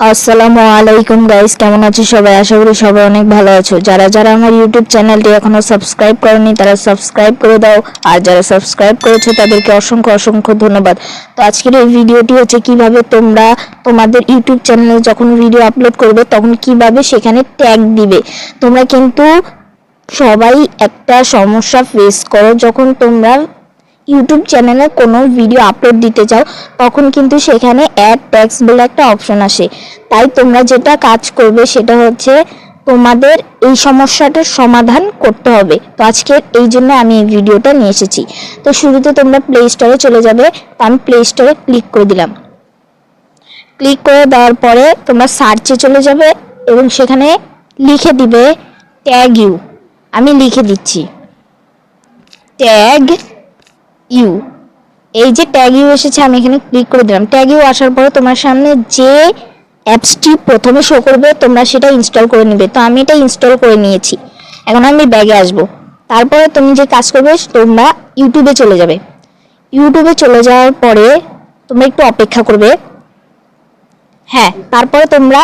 আসসালামু আলাইকুম গাইস কেমন আছো সবাই? আশা করি সবাই অনেক ভালো আছো। যারা যারা আমার ইউটিউব চ্যানেলটি এখনও সাবস্ক্রাইব করনি, তারা সাবস্ক্রাইব করে দাও। আর যারা সাবস্ক্রাইব করেছ, তাদেরকে অসংখ্য অসংখ্য ধন্যবাদ। তো আজকের এই ভিডিওটি হচ্ছে কীভাবে তোমরা তোমাদের ইউটিউব চ্যানেলে যখন ভিডিও আপলোড করবে, তখন কীভাবে সেখানে ট্যাগ দিবে। তোমরা কিন্তু সবাই একটা সমস্যা ফেস করো যখন তোমরা ইউটিউব চ্যানেলে কোনো ভিডিও আপলোড দিতে চাও, তখন কিন্তু সেখানে অ্যাড ট্যাক্স বলে একটা অপশন আসে। তাই তোমরা যেটা কাজ করবে সেটা হচ্ছে তোমাদের এই সমস্যাটার সমাধান করতে হবে। তো আজকে এই জন্য আমি এই ভিডিওটা নিয়ে এসেছি। তো শুরুতে তোমরা প্লে স্টোরে চলে যাবে। তো আমি প্লে স্টোরে ক্লিক করে দিলাম। ক্লিক করে দেওয়ার পরে তোমরা সার্চে চলে যাবে এবং সেখানে লিখে দিবে ট্যাগ ইউ আমি লিখে দিচ্ছি। Tag you. এই যে ট্যাগ ইউ এসেছে, আমি এখানে ক্লিক করে দিলাম। ট্যাগ ইউ আসার পরে তোমার সামনে যে অ্যাপসটি প্রথমে শো করবে, তোমরা সেটা ইনস্টল করে নেবে। তো আমি এটা ইনস্টল করে নিয়েছি। এখন আমি ব্যাগে আসব। তারপরে তুমি যে কাজ করবে, তোমরা ইউটিউবে চলে যাবে। ইউটিউবে চলে যাওয়ার পরে তোমরা একটু অপেক্ষা করবে। হ্যাঁ তারপরে তোমরা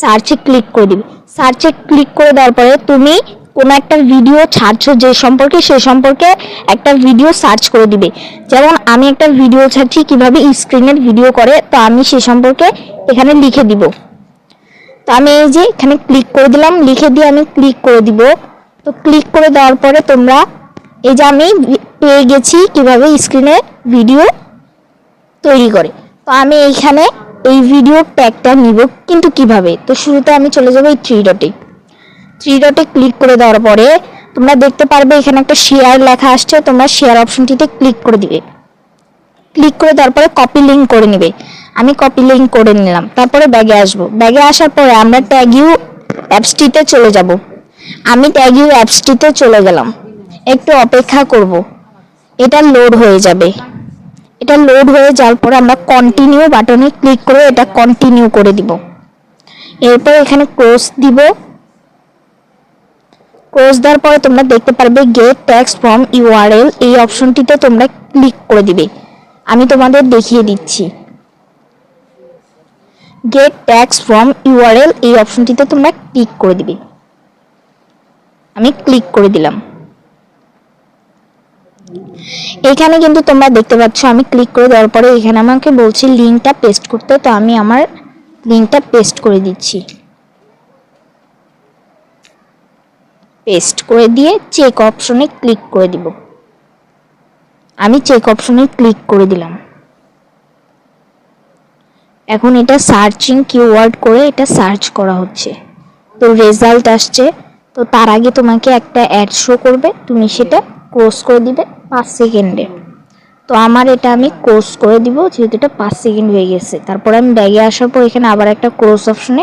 সার্চে ক্লিক করে দিবে। সার্চে ক্লিক করে দেওয়ার পরে তুমি কোনো একটা ভিডিও ছাড়ছো যে সম্পর্কে, সে সম্পর্কে একটা ভিডিও সার্চ করে দিবে। যেমন আমি একটা ভিডিও ছাড়ছি কীভাবে স্ক্রিনের ভিডিও করে, তো আমি সে সম্পর্কে এখানে লিখে দিব। তো আমি এই যে এখানে ক্লিক করে দিলাম, লিখে দিয়ে আমি ক্লিক করে দিব। তো ক্লিক করে দেওয়ার পরে তোমরা এই যে আমি পেয়ে গেছি কীভাবে স্ক্রিনে ভিডিও তৈরি করে। তো আমি এইখানে এই ভিডিও ট্যাগটা নিব কিন্তু কীভাবে? তো শুরুতে আমি চলে যাব এই থ্রি ডটে থ্রি ডটে ক্লিক করে দেওয়ার পরে তোমরা দেখতে পারবে এখানে একটা শেয়ার লেখা আসছে, তোমরা শেয়ার অপশনটিতে ক্লিক করে দিবে। ক্লিক করে দেওয়ার পরে কপি লিঙ্ক করে নিবে। আমি কপি লিঙ্ক করে নিলাম, তারপরে ব্যাগে আসব। ব্যাগে আসার পরে আমরা ট্যাগ ইউ অ্যাপসটিতে চলে যাব। আমি ট্যাগ ইউ অ্যাপসটিতে চলে গেলাম। একটু অপেক্ষা করব। এটা লোড হয়ে যাবে। এটা লোড হয়ে যাওয়ার পরে আমরা কন্টিনিউ বাটনে ক্লিক করে এটা কন্টিনিউ করে দিব। এরপর এখানে ক্লোজ দিব। ক্লোজ দেওয়ার পরে তোমরা দেখতে পারবে গেট ট্যাক্স ফ্রম ইউআরএল এই অপশনটিতে তোমরা ক্লিক করে দিবে। আমি তোমাদের দেখিয়ে দিচ্ছি। গেট ট্যাক্স ফ্রম ইউআরএল এই অপশনটিতে তোমরা ক্লিক করে দিবে। আমি ক্লিক করে দিলাম। এখানে কিন্তু তোমরা দেখতে পাচ্ছ, আমি ক্লিক করে দেওয়ার পরে এখানে আমাকে বলছি লিঙ্কটা পেস্ট করতে, তো আমি আমার লিঙ্কটা পেস্ট করে দিচ্ছি। পেস্ট করে দিয়ে চেক অপশনে ক্লিক করে দিব। আমি চেক অপশনে ক্লিক করে দিলাম। এখন এটা সার্চিং কিওয়ার্ড করে এটা সার্চ করা হচ্ছে। তো রেজাল্ট আসছে। তো তার আগে তোমাকে একটা অ্যাড শো করবে। তুমি সেটা ক্রস করে দিবে পাঁচ সেকেন্ডে তো আমার এটা আমি ক্রস করে দিব, যেহেতু এটা পাঁচ সেকেন্ড হয়ে গেছে। তারপর আমি ব্যাগে আসার পর এখানে আবার একটা ক্রস অপশনে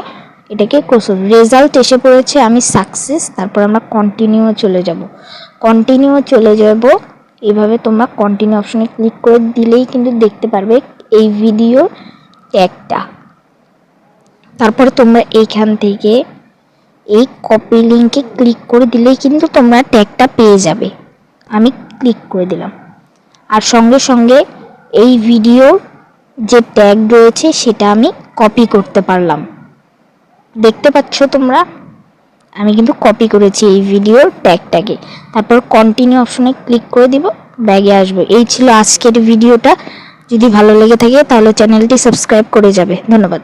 এটাকে ক্রস রেজাল্ট এসে পড়েছে আমি সাকসেস তারপর আমরা কন্টিনিউ চলে যাব। কন্টিনিউ চলে যাব এইভাবে তোমরা কন্টিনিউ অপশনে ক্লিক করে দিলেই কিন্তু দেখতে পারবে এই ভিডিও ট্যাগটা তারপরে তোমরা এইখান থেকে এই কপি লিঙ্কে ক্লিক করে দিলেই কিন্তু তোমরা ট্যাগটা পেয়ে যাবে। আমি ক্লিক করে দিলাম। আর সঙ্গে সঙ্গে এই ভিডিও যে ট্যাগ রয়েছে, সেটা আমি কপি করতে পারলাম। দেখতে পাচ্ছ তোমরা? আমি কিন্তু কপি করেছি এই ভিডিওর ট্যাগটাকে তারপর কন্টিনিউ অপশনে ক্লিক করে দিব ব্যাগে আসবে। এই ছিল আজকের ভিডিওটা যদি ভালো লেগে থাকে তাহলে চ্যানেলটি সাবস্ক্রাইব করে যাবে। ধন্যবাদ।